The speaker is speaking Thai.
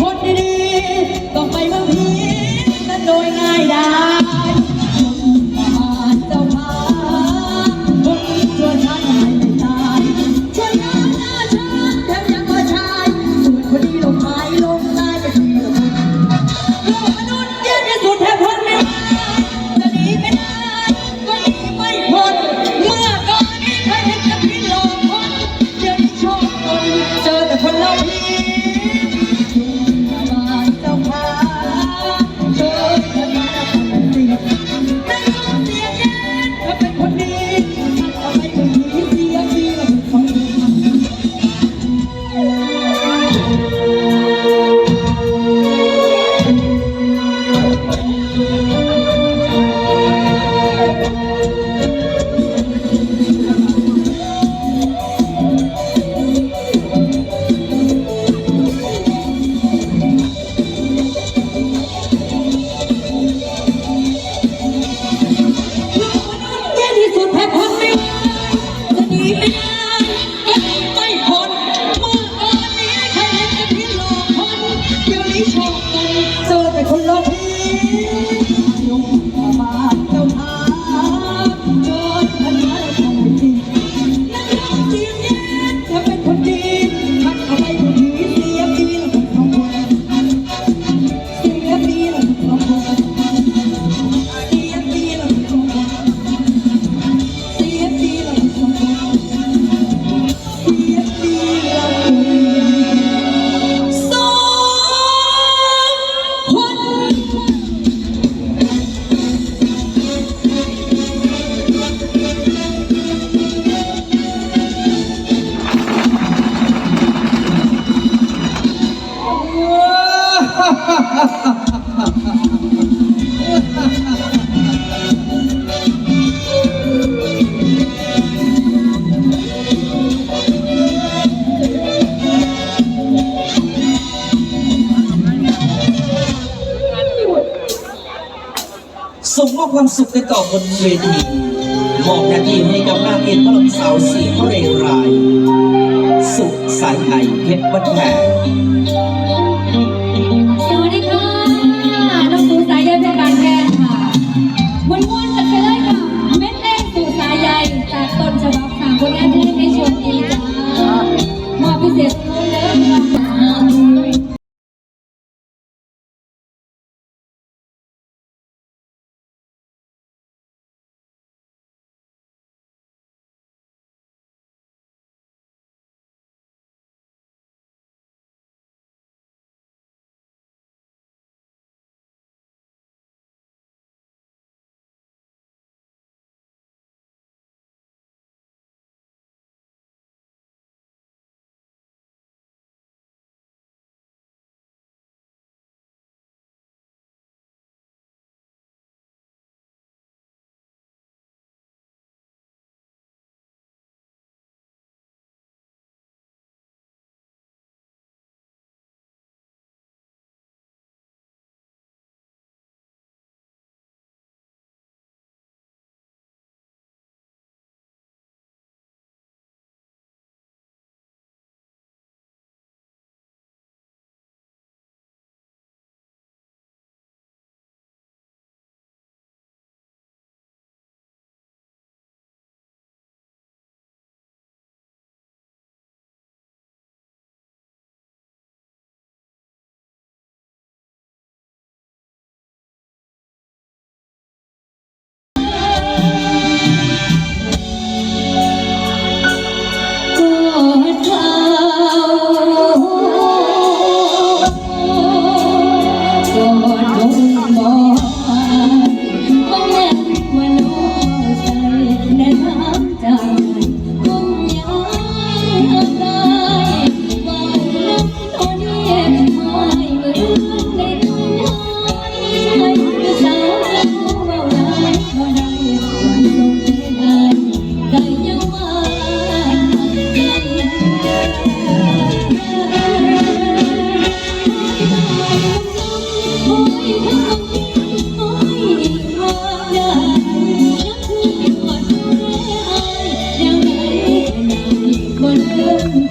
คนดีๆต้องไปเมืองพีนั้นโดยง่ายดาย 我要听 ส่งมอบความสุขกันต่อบนเวทีมอบหน้าที่ให้กับหน้าเอกตลกสาวสียงเรไรสุขสายไหเพชรวัฒนา Моя